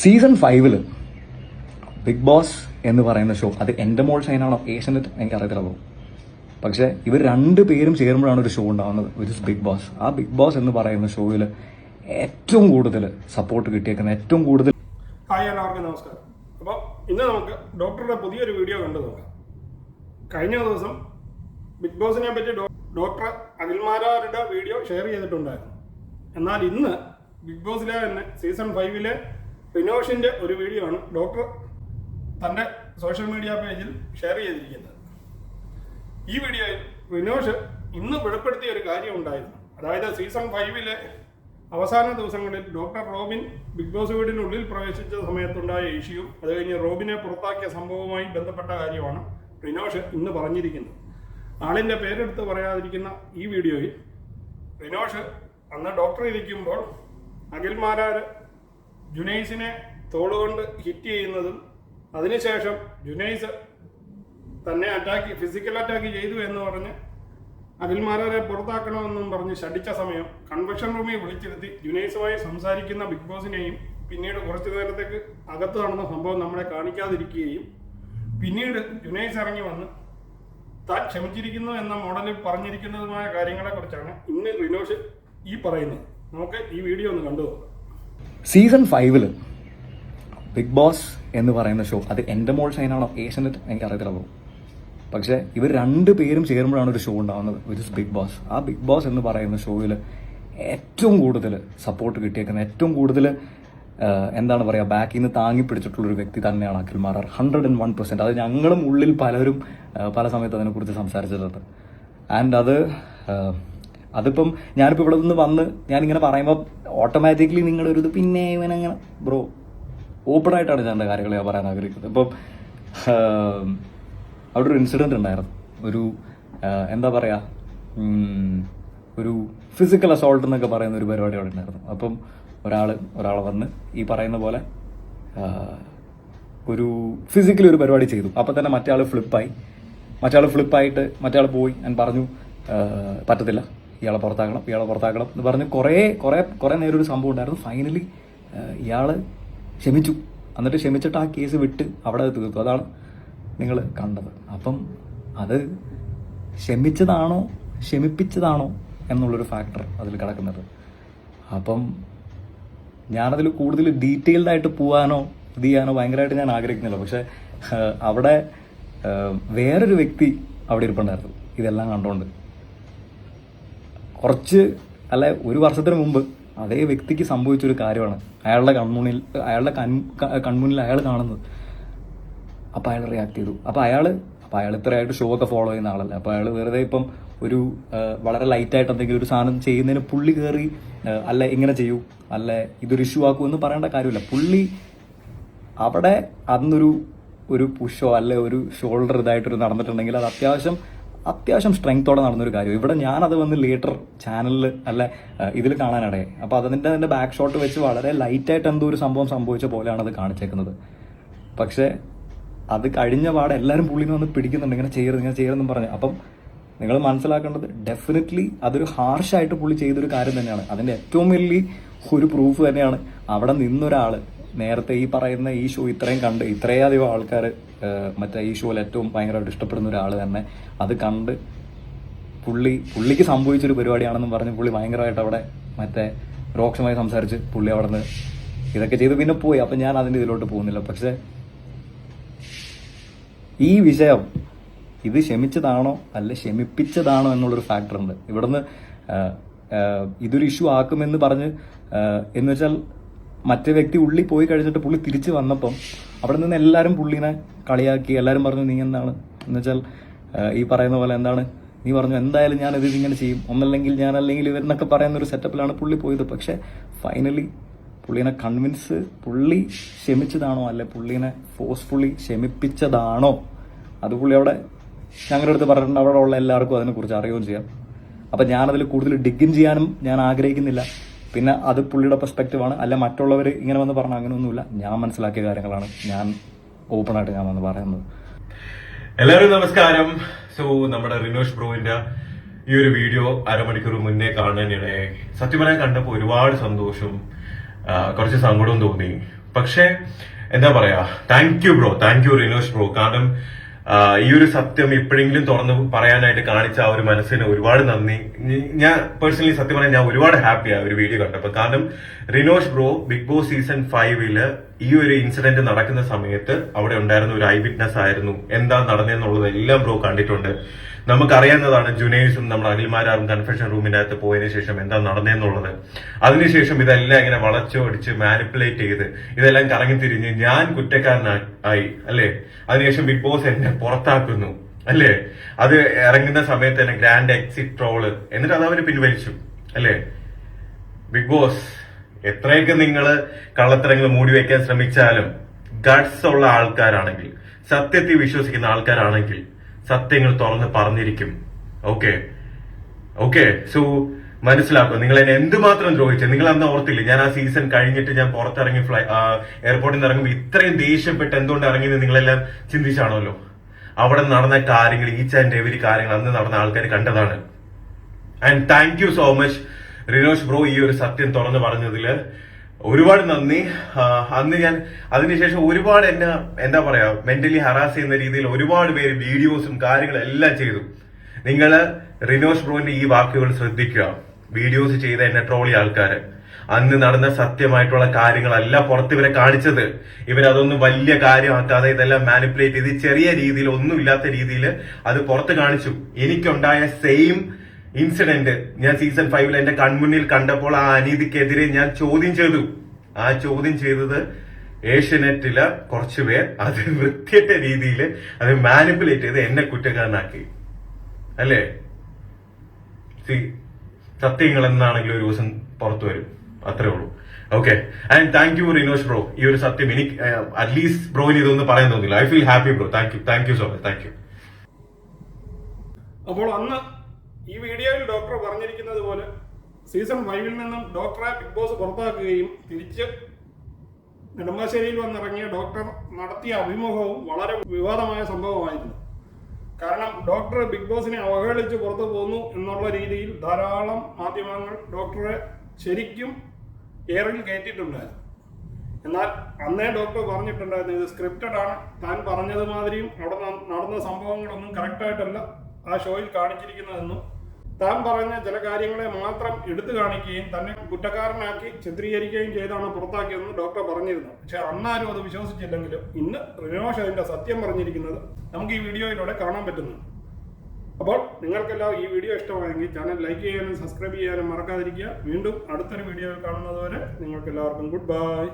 Season ഫൈവിൽ Bigg boss എന്ന് പറയുന്ന ഷോ അത് എന്റെ മോൾ ഷൈനാണോ ഏഷ്യനെറ്റ് എനിക്ക് അറിയത്തില്ല ബ്രോ പക്ഷേ ഇവർ രണ്ട് പേരും ചേരുമ്പോഴാണ് ഒരു ഷോ ഉണ്ടാകുന്നത് വിച്ച് ഇസ് ബിഗ് ബോസ്. ആ ബിഗ് ബോസ് എന്ന് പറയുന്ന ഷോയിൽ ഏറ്റവും കൂടുതൽ സപ്പോർട്ട് കിട്ടിയേക്കുന്ന ഏറ്റവും കൂടുതൽ ഹായ് എല്ലാവർക്കും നമസ്കാരം. അപ്പോൾ ഇന്ന് നമുക്ക് ഡോക്ടറുടെ പുതിയൊരു വീഡിയോ കണ്ടു നോക്കാം. കഴിഞ്ഞ ദിവസം ബിഗ് ബോസിനെ പറ്റി ഡോക്ടർ അഖിൽമാരാരുടെ വീഡിയോ ഷെയർ ചെയ്തിട്ടുണ്ടായിരുന്നു. എന്നാൽ ഇന്ന് ബിഗ് ബോസിലെ തന്നെ സീസൺ ഫൈവിലെ റിനോഷിന്റെ ഒരു വീഡിയോ ആണ് ഡോക്ടർ തന്റെ സോഷ്യൽ മീഡിയ പേജിൽ ഷെയർ ചെയ്തിരിക്കുന്നത്. ഈ വീഡിയോയിൽ റിനോഷ് ഇന്ന് വെളിപ്പെടുത്തിയ ഒരു കാര്യം ഉണ്ടായിരുന്നു. അതായത് സീസൺ ഫൈവിലെ അവസാന ദിവസങ്ങളിൽ ഡോക്ടർ റോബിൻ ബിഗ് ബോസ് വീടിനുള്ളിൽ പ്രവേശിച്ച സമയത്തുണ്ടായ ഇഷ്യൂ അത് കഴിഞ്ഞ് റോബിനെ പുറത്താക്കിയ സംഭവവുമായി ബന്ധപ്പെട്ട കാര്യമാണ് റിനോഷ് ഇന്ന് പറഞ്ഞിരിക്കുന്നത്. ആളിന്റെ പേരെടുത്ത് പറയാതിരിക്കുന്ന ഈ വീഡിയോയിൽ റിനോഷ് അന്ന് ഡോക്ടർ ഇരിക്കുമ്പോൾ അഖിൽമാരാര് ജുനൈസിനെ തോളുകൊണ്ട് ഹിറ്റ് ചെയ്യുന്നതും അതിനുശേഷം ജുനൈസ് തന്നെ അറ്റാക്ക് ഫിസിക്കൽ അറ്റാക്ക് ചെയ്തു എന്ന് പറഞ്ഞ് അഖിൽമാരെ പുറത്താക്കണമെന്നും പറഞ്ഞ് ശടിച്ച സമയം കൺവെൻഷൻ റൂമിൽ വിളിച്ചിരുത്തി ജുനൈസുമായി സംസാരിക്കുന്ന ബിഗ് ബോസിനെയും പിന്നീട് കുറച്ചു നേരത്തേക്ക് അകത്ത് നടന്ന സംഭവം നമ്മളെ കാണിക്കാതിരിക്കുകയും പിന്നീട് ജുനൈസ് ഇറങ്ങി വന്ന് താൻ ക്ഷമിച്ചിരിക്കുന്നു എന്ന മോഡലിൽ പറഞ്ഞിരിക്കുന്നതുമായ കാര്യങ്ങളെക്കുറിച്ചാണ് ഇന്ന് റിനോഷ് ഈ പറയുന്നത്. നമുക്ക് ഈ വീഡിയോ ഒന്ന് കണ്ടു നോക്കാം. സീസൺ ഫൈവിൽ ബിഗ് ബോസ് എന്ന് പറയുന്ന ഷോ അത് എന്റെ മോൾ ഷൈനാണോ? ഏഷ്യനെറ്റ് എനിക്ക് അറിയത്തില്ല ബ്രോ പക്ഷേ ഇവർ രണ്ട് പേരും ചേരുമ്പോഴാണ് ഒരു ഷോ ഉണ്ടാകുന്നത് വിച്ച് ഇസ് ബിഗ് ബോസ് ആ ബിഗ് ബോസ് എന്ന് പറയുന്ന ഷോയിൽ ഏറ്റവും കൂടുതൽ സപ്പോർട്ട് കിട്ടിയേക്കുന്ന ഏറ്റവും കൂടുതൽ എന്താണ് പറയുക ബാക്കിൽ നിന്ന് താങ്ങി പിടിച്ചിട്ടുള്ള ഒരു വ്യക്തി തന്നെയാണ് Akhil Marar hundred and one percent അത് ഞങ്ങളും ഉള്ളിൽ പലരും പല സമയത്ത് അതിനെക്കുറിച്ച് സംസാരിച്ചിട്ടുണ്ട്. ആൻഡ് അത് അതിപ്പം ഞാനിപ്പോൾ ഇവിടെ നിന്ന് വന്ന് ഞാനിങ്ങനെ പറയുമ്പോൾ ഓട്ടോമാറ്റിക്കലി നിങ്ങളുടെ ഒരു ഇത് പിന്നെ ഇവൻ അങ്ങനെ ബ്രോ ഓപ്പൺ ആയിട്ടാണ് ഞാൻ എന്റെ കാര്യങ്ങൾ ഞാൻ പറയാൻ ആഗ്രഹിക്കുന്നത്. ഇപ്പം അവിടെ ഒരു ഇൻസിഡന്റ് ഉണ്ടായിരുന്നു. ഒരു എന്താ പറയുക ഒരു ഫിസിക്കൽ അസോൾട്ട് എന്നൊക്കെ പറയുന്ന ഒരു പരിപാടി അവിടെ ഉണ്ടായിരുന്നു. അപ്പം ഒരാൾ ഒരാൾ വന്ന് ഈ പറയുന്ന പോലെ ഒരു ഫിസിക്കലി ഒരു പരിപാടി ചെയ്തു. അപ്പം തന്നെ മറ്റേ ആൾ ഫ്ലിപ്പായി മറ്റേ ആൾ ഫ്ലിപ്പായിട്ട് മറ്റേ ആൾ പോയി. ഞാൻ പറഞ്ഞു പറ്റത്തില്ല. ഇയാളെ പുറത്താക്കണം ഇയാളെ പുറത്താക്കണം എന്ന് പറഞ്ഞ് കുറേ കുറേ കുറേ നേരം ഒരു സംഭവം ഉണ്ടായിരുന്നു. ഫൈനലി ഇയാൾ ക്ഷമിച്ചു. എന്നിട്ട് ക്ഷമിച്ചിട്ട് ആ കേസ് വിട്ട് അവിടെ തീർത്തു. അതാണ് നിങ്ങൾ കണ്ടത്. അപ്പം അത് ക്ഷമിച്ചതാണോ ക്ഷമിപ്പിച്ചതാണോ എന്നുള്ളൊരു ഫാക്ടർ അതിൽ കിടക്കുന്നത്. അപ്പം ഞാനതിൽ കൂടുതൽ ഡീറ്റെയിൽഡായിട്ട് പോകാനോ ഇത് ചെയ്യാനോ ഭയങ്കരമായിട്ട് ഞാൻ ആഗ്രഹിക്കുന്നില്ല. പക്ഷേ അവിടെ വേറൊരു വ്യക്തി അവിടെ ഇരിപ്പുണ്ടായിരുന്നു. ഇതെല്ലാം കണ്ടുകൊണ്ട് കുറച്ച് അല്ല ഒരു വർഷത്തിന് മുമ്പ് അതേ വ്യക്തിക്ക് സംഭവിച്ചൊരു കാര്യമാണ്. അയാളുടെ കൺമുണിൽ അയാളുടെ കൺ കൺമുന്നിൽ അയാൾ കാണുന്നത്. അപ്പോൾ അയാൾ റിയാക്ട് ചെയ്തു. അപ്പോൾ അയാൾ അപ്പോൾ അയാൾ ഇത്രയായിട്ട് ഷോ ഒക്കെ ഫോളോ ചെയ്യുന്ന ആളല്ല. അപ്പോൾ അയാൾ വെറുതെ ഇപ്പം ഒരു വളരെ ലൈറ്റായിട്ട് എന്തെങ്കിലും ഒരു സാധനം ചെയ്യുന്നതിന് പുള്ളി കയറി അല്ല ഇങ്ങനെ ചെയ്യൂ അല്ല ഇതൊരു ഇഷ്യൂ ആക്കൂ എന്ന് പറയേണ്ട കാര്യമില്ല. പുള്ളി അവിടെ അന്നൊരു ഒരു പുഷോ അല്ലെ ഒരു ഷോൾഡർ ഇതായിട്ടൊരു നടന്നിട്ടുണ്ടെങ്കിൽ അത് അത്യാവശ്യം അത്യാവശ്യം സ്ട്രെങ്ത്തോടെ നടന്നൊരു കാര്യം. ഇവിടെ ഞാനത് വന്ന് ലേറ്റർ ചാനലിൽ അല്ല ഇതിൽ കാണാനിടയെ അപ്പോൾ അതിന്റെ അതിന്റെ ബാക്ക് ഷോട്ട് വെച്ച് വളരെ ലൈറ്റായിട്ട് എന്തോ ഒരു സംഭവം സംഭവിച്ച പോലെയാണ് അത് കാണിച്ചേക്കുന്നത്. പക്ഷേ അത് കഴിഞ്ഞ പാടെ എല്ലാവരും പുള്ളിനെ വന്ന് പിടിക്കുന്നുണ്ട്. ഇങ്ങനെ ചെയ്യരുത് ഇങ്ങനെ ചെയ്യരുതെന്നും പറഞ്ഞു. അപ്പം നിങ്ങൾ മനസ്സിലാക്കേണ്ടത് ഡെഫിനറ്റ്ലി അതൊരു ഹാർഷായിട്ട് പുള്ളി ചെയ്തൊരു കാര്യം തന്നെയാണ്. അതിന്റെ ഏറ്റവും വലിയ ഒരു പ്രൂഫ് തന്നെയാണ് അവിടെ നിന്നൊരാൾ നേരത്തെ ഈ പറയുന്ന ഈ ഷോ ഇത്രയും കണ്ട് ഇത്രയധികം ആൾക്കാർ മറ്റേ ഈ ഷോയിൽ ഏറ്റവും ഭയങ്കരമായിട്ട് ഇഷ്ടപ്പെടുന്ന ഒരാൾ തന്നെ അത് കണ്ട് പുള്ളി പുള്ളിക്ക് സംഭവിച്ചൊരു പരിപാടിയാണെന്നും പറഞ്ഞ് പുള്ളി ഭയങ്കരമായിട്ട് അവിടെ മറ്റേ രോക്ഷമായി സംസാരിച്ച് പുള്ളി അവിടെ നിന്ന് ഇതൊക്കെ ചെയ്ത് പിന്നെ പോയി. അപ്പം ഞാൻ അതിന്റെ ഇതിലോട്ട് പോകുന്നില്ല. പക്ഷേ ഈ വിഷയം ഇത് ക്ഷമിച്ചതാണോ അല്ല ക്ഷമിപ്പിച്ചതാണോ എന്നുള്ളൊരു ഫാക്ടർ ഉണ്ട്. ഇവിടുന്ന് ഇതൊരു ഇഷ്യൂ ആക്കുമെന്ന് പറഞ്ഞ് എന്ന് വെച്ചാൽ മറ്റേ വ്യക്തി ഉള്ളി പോയി കഴിഞ്ഞിട്ട് പുള്ളി തിരിച്ചു വന്നപ്പം അവിടെ നിന്ന് എല്ലാവരും പുള്ളിനെ കളിയാക്കി എല്ലാവരും പറഞ്ഞു നീ എന്താണ്? എന്ന് വെച്ചാൽ ഈ പറയുന്ന പോലെ എന്താണ്? നീ പറഞ്ഞു എന്തായാലും ഞാൻ ഇത് ഇങ്ങനെ ചെയ്യും. ഒന്നല്ലെങ്കിൽ ഞാൻ അല്ലെങ്കിൽ ഇവരെന്നൊക്കെ പറയുന്ന ഒരു സെറ്റപ്പിലാണ് പുള്ളി പോയത്. പക്ഷേ ഫൈനലി പുള്ളിനെ കൺവിൻസ് പുള്ളി ക്ഷമിച്ചതാണോ? അല്ലെ പുള്ളിനെ ഫോഴ്സ്ഫുള്ളി ക്ഷമിപ്പിച്ചതാണോ? അത് പുള്ളി അവിടെ ഞങ്ങളുടെ അടുത്ത് പറഞ്ഞിട്ടുണ്ട്. അവിടെ ഉള്ള എല്ലാവർക്കും അതിനെക്കുറിച്ച് അറിയുകയും ചെയ്യാം. അപ്പം ഞാനതിൽ കൂടുതൽ ഡിഗിൻ ചെയ്യാനും ഞാൻ ആഗ്രഹിക്കുന്നില്ല. പിന്നെ അത് പുള്ളിയുടെ പെർസ്പെക്റ്റീവ് ആണ്. അല്ല മറ്റുള്ളവർ ഇങ്ങനെ വന്ന് പറഞ്ഞാൽ അങ്ങനെയൊന്നുമില്ല. ഞാൻ മനസ്സിലാക്കിയ കാര്യങ്ങളാണ്. ഞാൻ ഓപ്പൺ ആയിട്ട് ഞാൻ വന്ന് പറയുന്നത്. എല്ലാവരും നമസ്കാരം. സോ നമ്മുടെ റിനോഷ് ബ്രോവിന്റെ ഈ ഒരു വീഡിയോ അരമണിക്കൂർ മുന്നേ കാണാനിടെ സത്യം പറയാൻ കണ്ടപ്പോൾ ഒരുപാട് സന്തോഷം കുറച്ച് സങ്കടവും തോന്നി. പക്ഷേ എന്താ പറയാ? Thank you bro thank you Rinosh bro. കാരണം ഈ ഒരു സത്യം ഇപ്പോഴെങ്കിലും തുറന്ന് പറയാനായിട്ട് കാണിച്ച ആ ഒരു മനസ്സിന് ഒരുപാട് നന്ദി. ഞാൻ പേഴ്സണലി സത്യം പറഞ്ഞാൽ ഞാൻ ഒരുപാട് ഹാപ്പിയാണ് ഒരു വീഡിയോ കണ്ടപ്പോൾ കാരണം Rinosh bro big boss season ഫൈവിൽ ഈ ഒരു ഇൻസിഡന്റ് നടക്കുന്ന സമയത്ത് അവിടെ ഉണ്ടായിരുന്ന ഒരു ഐ വിറ്റ്നസ് ആയിരുന്നു. എന്താ നടന്നതെന്നുള്ളത് എല്ലാം ബ്രോ കണ്ടിട്ടുണ്ട്. നമുക്കറിയാവുന്നതാണ് ജുനേഴ്സും നമ്മൾ അഖിൽമാരാറും കൺഫെഷൻ റൂമിന്റെ അകത്ത് പോയതിനു ശേഷം എന്താ നടന്നതെന്നുള്ളത്. അതിനുശേഷം ഇതെല്ലാം ഇങ്ങനെ വളച്ചൊടിച്ച് മാനിപ്പുലേറ്റ് ചെയ്ത് ഇതെല്ലാം കറങ്ങി തിരിഞ്ഞ് ഞാൻ കുറ്റക്കാരനായി അല്ലേ? അതിനുശേഷം ബിഗ് ബോസ് എന്നെ പുറത്താക്കുന്നു അല്ലേ? അത് ഇറങ്ങുന്ന സമയത്ത് തന്നെ ഗ്രാൻഡ് എക്സിറ്റ് ട്രോൾ എന്നിട്ട് അത് അവർ പിൻവലിച്ചു അല്ലേ? ബിഗ് ബോസ് എത്രയൊക്കെ നിങ്ങൾ കള്ളത്തരങ്ങൾ മൂടി വയ്ക്കാൻ ശ്രമിച്ചാലും ഗഡ്സ് ഉള്ള ആൾക്കാരാണെങ്കിൽ സത്യത്തിൽ വിശ്വസിക്കുന്ന ആൾക്കാരാണെങ്കിൽ സത്യങ്ങൾ തുറന്ന് പറഞ്ഞിരിക്കും. ഓക്കെ ഓക്കെ സോ മനസ്സിലാക്കുക. നിങ്ങൾ എന്നെ എന്തുമാത്രം ദ്രോഹിച്ചു? നിങ്ങൾ അന്ന് ഓർത്തില്ല? ഞാൻ ആ സീസൺ കഴിഞ്ഞിട്ട് ഞാൻ പുറത്തിറങ്ങി ഫ്ലൈ എയർപോർട്ടിൽ നിന്ന് ഇറങ്ങുമ്പോൾ ഇത്രയും ദേഷ്യപ്പെട്ട് എന്തുകൊണ്ട് ഇറങ്ങിയെന്ന് നിങ്ങളെല്ലാം ചിന്തിച്ചാണല്ലോ? അവിടെ നടന്ന കാര്യങ്ങൾ ഈച്ച് ആൻഡ് എവരി കാര്യങ്ങൾ അന്ന് നടന്ന ആൾക്കാർ കണ്ടതാണ്. And thank you so much Rinosh bro ഈ ഒരു സത്യം തുറന്നു പറഞ്ഞതിൽ ഒരുപാട് നന്ദി. അന്ന് ഞാൻ അതിനുശേഷം ഒരുപാട് എന്നെ എന്താ പറയാ മെന്റലി ഹറാസ് ചെയ്യുന്ന രീതിയിൽ ഒരുപാട് പേര് വീഡിയോസും കാര്യങ്ങളും എല്ലാം ചെയ്തു. നിങ്ങൾ റിനോഷ് ബ്രോന്റെ ഈ വാക്കുകൾ ശ്രദ്ധിക്കുക. വീഡിയോസ് ചെയ്ത എന്നെ ട്രോളി ആൾക്കാര്. അന്ന് നടന്ന സത്യമായിട്ടുള്ള കാര്യങ്ങളല്ല പുറത്ത് ഇവരെ കാണിച്ചത്. ഇവരതൊന്നും വലിയ കാര്യമാക്കാതെ ഇതെല്ലാം മാനിപ്പുലേറ്റ് ചെയ്ത് ചെറിയ രീതിയിൽ ഒന്നും ഇല്ലാത്ത രീതിയിൽ അത് പുറത്ത് കാണിച്ചു. എനിക്കുണ്ടായ സെയിം ഇൻസിഡന്റ് ഞാൻ സീസൺ ഫൈവിൽ എന്റെ കൺമുന്നിൽ കണ്ടപ്പോൾ ആ അനീതിക്കെതിരെ ഞാൻ ചോദ്യം ചെയ്തു. ആ ചോദ്യം ചെയ്തത് ഏഷ്യനെറ്റിലെ കുറച്ചുപേർ അത് വൃത്തിയറ്റ രീതിയിൽ അത് മാനിപ്പുലേറ്റ് ചെയ്ത് എന്നെ കുറ്റക്കാരനാക്കി. അല്ലേ? സി സത്യങ്ങൾ എന്നാണെങ്കിലും ഒരു ദിവസം പുറത്തു വരും. അത്രേ ഉള്ളൂ. Okay and thank you Rinosh bro ഈ ഒരു സത്യം എനിക്ക് അറ്റ്ലീസ്റ്റ് ബ്രോയിന് ഇതൊന്നും പറയാൻ തോന്നില്ല. I feel happy bro thank you thank you so much thank you അപ്പോൾ അന്ന് ഈ വീഡിയോയിൽ ഡോക്ടർ പറഞ്ഞിരിക്കുന്നത് പോലെ സീസൺ ഫൈവിൽ നിന്നും ഡോക്ടറെ ബിഗ് ബോസ് പുറത്താക്കുകയും തിരിച്ച് നെടുമ്പാശ്ശേരിയിൽ വന്നിറങ്ങിയ ഡോക്ടർ നടത്തിയ അഭിമുഖവും വളരെ വിവാദമായ സംഭവമായിരുന്നു. കാരണം ഡോക്ടർ ബിഗ് ബോസിനെ അവഹേളിച്ച് പുറത്തു പോന്നു എന്നുള്ള രീതിയിൽ ധാരാളം മാധ്യമങ്ങൾ ഡോക്ടറെ ശരിക്കും എയറിൽ കയറ്റിയിട്ടുണ്ടായിരുന്നു. എന്നാൽ അന്നേ ഡോക്ടർ പറഞ്ഞിട്ടുണ്ടായിരുന്നു ഇത് സ്ക്രിപ്റ്റഡ് ആണ്. താൻ പറഞ്ഞത് മാതിരിയും അവിടെ നടന്ന സംഭവങ്ങളൊന്നും കറക്റ്റായിട്ടല്ല ആ ഷോയിൽ കാണിച്ചിരിക്കുന്നതെന്നും താൻ പറഞ്ഞ ചില കാര്യങ്ങളെ മാത്രം എടുത്തു കാണിക്കുകയും തന്നെ കുറ്റക്കാരനാക്കി ചിത്രീകരിക്കുകയും ചെയ്താണ് പുറത്താക്കിയതെന്ന് ഡോക്ടർ പറഞ്ഞിരുന്നു. പക്ഷെ അന്നാരും അത് വിശ്വസിച്ചില്ലെങ്കിലും ഇന്ന് റിനോഷ് അതിന്റെ സത്യം പറഞ്ഞിരിക്കുന്നത് നമുക്ക് ഈ വീഡിയോയിലൂടെ കാണാൻ പറ്റുന്നു. അപ്പോൾ നിങ്ങൾക്കെല്ലാം ഈ വീഡിയോ ഇഷ്ടമായെങ്കിൽ ചാനൽ ലൈക്ക് ചെയ്യാനും സബ്സ്ക്രൈബ് ചെയ്യാനും മറക്കാതിരിക്കുക. വീണ്ടും അടുത്തൊരു വീഡിയോയിൽ കാണുന്നതുവരെ നിങ്ങൾക്കെല്ലാവർക്കും ഗുഡ് ബൈ.